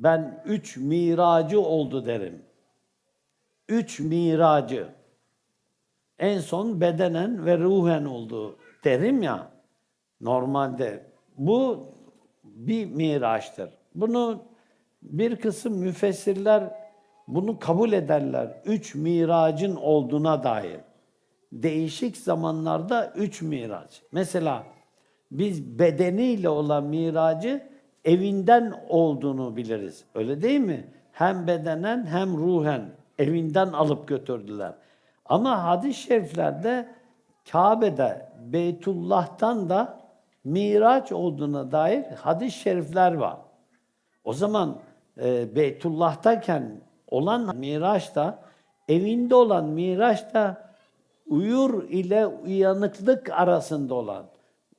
ben üç miracı oldu derim. Üç miracı. En son bedenen ve ruhen oldu derim ya normalde. Bu bir miraçtır. Bunu bir kısım müfessirler bunu kabul ederler. Üç miracın olduğuna dair. Değişik zamanlarda üç miraç. Mesela biz bedeniyle olan miracı evinden olduğunu biliriz. Öyle değil mi? Hem bedenen hem ruhen evinden alıp götürdüler. Ama hadis-i şeriflerde Kabe'de Beytullah'tan da miraç olduğuna dair hadis-i şerifler var. O zaman e, Beytullah'tayken olan miraç da evinde olan miraç da uyur ile uyanıklık arasında olan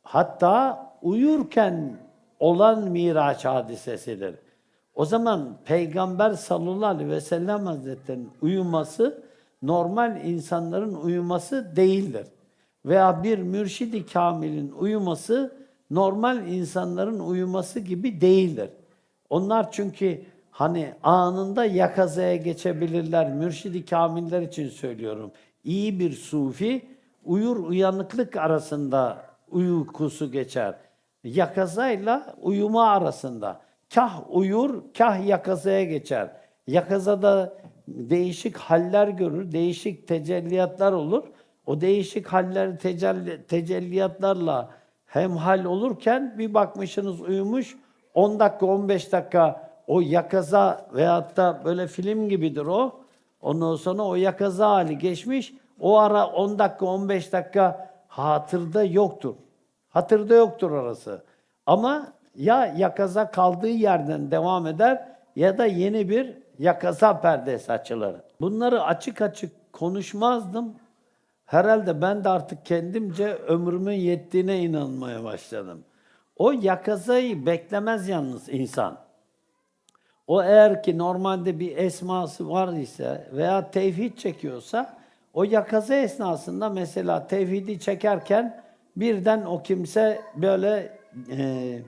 hatta uyurken olan miraç hadisesidir. O zaman Peygamber sallallahu aleyhi ve sellem hazretlerinin uyuması normal insanların uyuması değildir. Veya bir mürşidi kamilin uyuması normal insanların uyuması gibi değildir. Onlar çünkü hani anında yakazaya geçebilirler. Mürşidi kamiller için söylüyorum. İyi bir sufi uyur uyanıklık arasında uykusu geçer. Yakazayla uyuma arasında. Kah uyur, kah yakazaya geçer. Yakazada değişik haller görür, değişik tecelliyatlar olur. O değişik haller, tecelli, tecelliyatlarla hemhal olurken bir bakmışsınız uyumuş, 10 dakika, 15 dakika o yakaza veyahut da böyle film gibidir o. Ondan sonra o yakaza hali geçmiş. O ara 10 dakika, 15 dakika hatırda yoktur. Hatırda yoktur orası. Ama ya yakaza kaldığı yerden devam eder ya da yeni bir yakaza perdesi açılır. Bunları açık açık konuşmazdım. Herhalde ben de artık kendimce ömrümün yettiğine inanmaya başladım. O yakazayı beklemez yalnız insan. O eğer ki normalde bir esması var ise veya tevhid çekiyorsa o yakaza esnasında mesela tevhidi çekerken birden o kimse böyle e,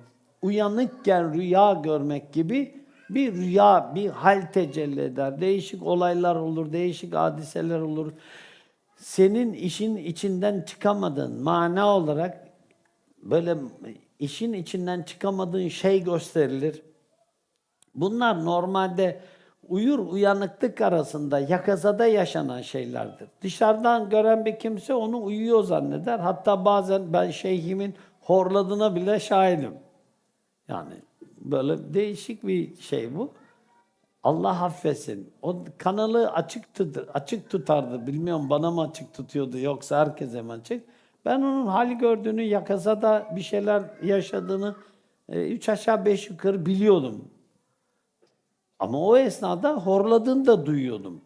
uyanıkken rüya görmek gibi bir rüya, bir hal tecelli eder. Değişik olaylar olur, değişik hadiseler olur. Senin işin içinden çıkamadığın mana olarak böyle işin içinden çıkamadığın şey gösterilir. Bunlar normalde uyur uyanıklık arasında yakazada yaşanan şeylerdir. Dışarıdan gören bir kimse onu uyuyor zanneder. Hatta bazen ben şeyhimin horladığına bile şahidim. Yani böyle değişik bir şey bu. Allah affetsin. O kanalı açık tut açık tutardı. Bilmiyorum bana mı açık tutuyordu yoksa herkese mi açık? Ben onun hali gördüğünü, yakazada bir şeyler yaşadığını e, üç aşağı beş yukarı biliyordum. Ama o esnada horladığını da duyuyordum.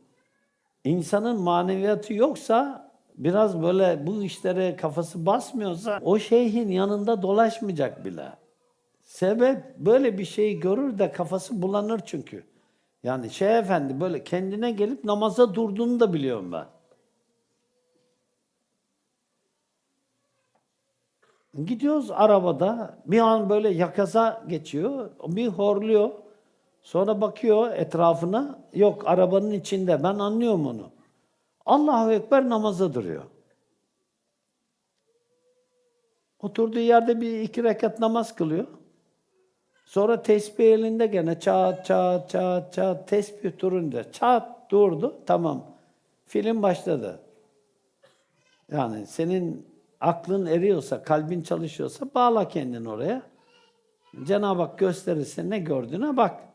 İnsanın maneviyatı yoksa, biraz böyle bu işlere kafası basmıyorsa o şeyhin yanında dolaşmayacak bile. Sebep böyle bir şeyi görür de kafası bulanır çünkü. Yani şey efendi böyle kendine gelip namaza durduğunu da biliyorum ben. Gidiyoruz arabada bir an böyle yakaza geçiyor bir horluyor. Sonra bakıyor etrafına yok arabanın içinde ben anlıyorum onu. Allahu Ekber namaza duruyor. Oturduğu yerde bir iki rekat namaz kılıyor. Sonra tesbih elinde gene çat çat çat çat tesbih durunca çat durdu tamam. Film başladı. Yani senin aklın eriyorsa, kalbin çalışıyorsa bağla kendini oraya. Cenab-ı Hak gösterirse ne gördüğüne bak.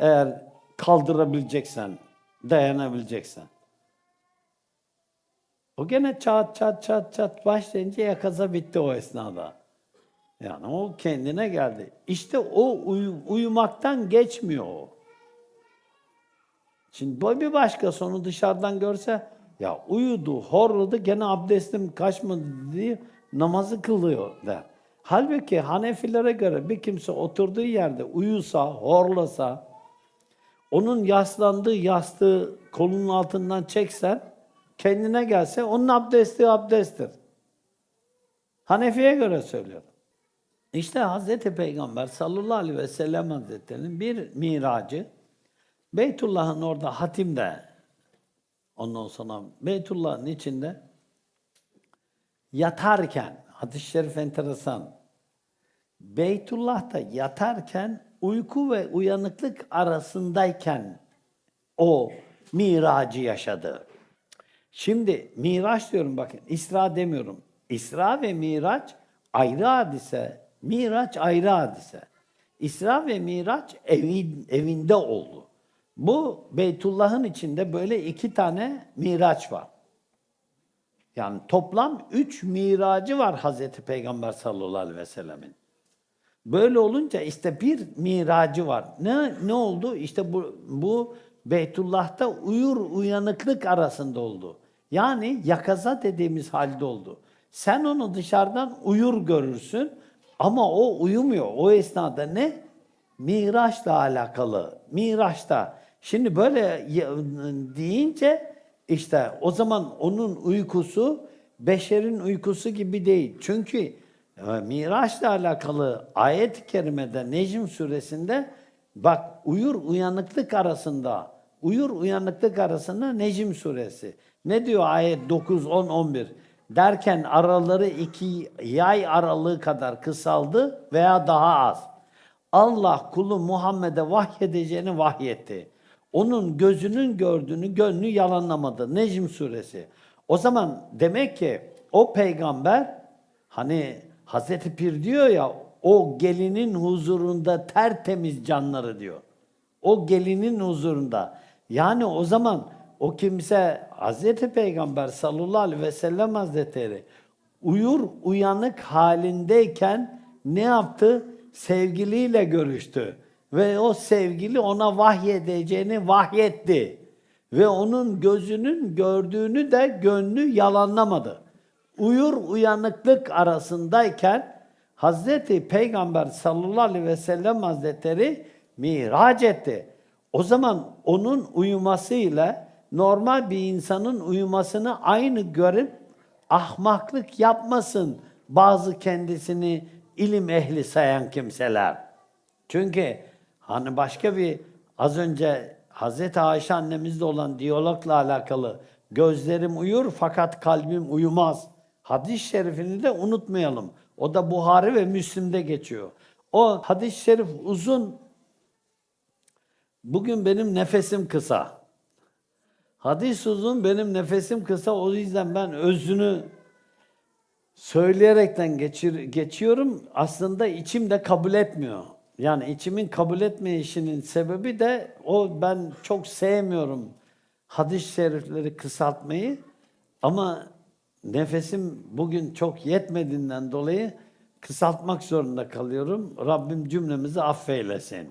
Eğer kaldırabileceksen, dayanabileceksen. O gene çat çat çat çat başlayınca yakaza bitti o esnada. Yani o kendine geldi. İşte o uyu, uyumaktan geçmiyor o. Şimdi bu bir başka onu dışarıdan görse ya uyudu, horladı, gene abdestim kaçmadı diye namazı kılıyor der. Halbuki Hanefilere göre bir kimse oturduğu yerde uyusa, horlasa, onun yaslandığı yastığı kolunun altından çeksen, kendine gelse onun abdesti abdesttir. Hanefi'ye göre söylüyorum. İşte Hazreti Peygamber sallallahu aleyhi ve sellem Hazretleri'nin bir miracı Beytullah'ın orada hatimde ondan sonra Beytullah'ın içinde yatarken hadis-i şerif enteresan Beytullah'ta yatarken uyku ve uyanıklık arasındayken o miracı yaşadı. Şimdi Miraç diyorum bakın, İsra demiyorum. İsra ve Miraç ayrı hadise, Miraç ayrı hadise. İsra ve Miraç evin, evinde oldu. Bu Beytullah'ın içinde böyle iki tane Miraç var. Yani toplam üç miracı var Hazreti Peygamber sallallahu aleyhi ve sellemin. Böyle olunca işte bir miracı var. Ne ne oldu? İşte bu bu Beytullah'ta uyur uyanıklık arasında oldu. Yani yakaza dediğimiz halde oldu. Sen onu dışarıdan uyur görürsün ama o uyumuyor. O esnada ne? Miraçla alakalı. Miraçta. Şimdi böyle deyince işte o zaman onun uykusu beşerin uykusu gibi değil. Çünkü Miraç'la alakalı ayet-i kerimede Necm suresinde bak uyur uyanıklık arasında uyur uyanıklık arasında Necm suresi. Ne diyor ayet 9 10 11 derken araları iki yay aralığı kadar kısaldı veya daha az. Allah kulu Muhammed'e vahyedeceğini vahyetti. Onun gözünün gördüğünü gönlü yalanlamadı. Necm suresi. O zaman demek ki o peygamber hani Hazreti Pir diyor ya o gelinin huzurunda tertemiz canları diyor. O gelinin huzurunda. Yani o zaman o kimse Hazreti Peygamber sallallahu aleyhi ve sellem Hazretleri uyur uyanık halindeyken ne yaptı? Sevgiliyle görüştü. Ve o sevgili ona vahyedeceğini vahyetti. Ve onun gözünün gördüğünü de gönlü yalanlamadı. Uyur uyanıklık arasındayken Hazreti Peygamber sallallahu aleyhi ve sellem Hazretleri miraç etti. O zaman onun uyumasıyla normal bir insanın uyumasını aynı görüp ahmaklık yapmasın bazı kendisini ilim ehli sayan kimseler. Çünkü hani başka bir az önce Hazreti Ayşe annemizle olan diyalogla alakalı gözlerim uyur fakat kalbim uyumaz. Hadis-i şerifini de unutmayalım. O da Buhari ve Müslim'de geçiyor. O hadis-i şerif uzun. Bugün benim nefesim kısa. Hadis uzun, benim nefesim kısa. O yüzden ben özünü söyleyerekten geçir, geçiyorum. Aslında içim de kabul etmiyor. Yani içimin kabul etmeyişinin sebebi de o ben çok sevmiyorum hadis-i şerifleri kısaltmayı. Ama nefesim bugün çok yetmediğinden dolayı kısaltmak zorunda kalıyorum. Rabbim cümlemizi affeylesin.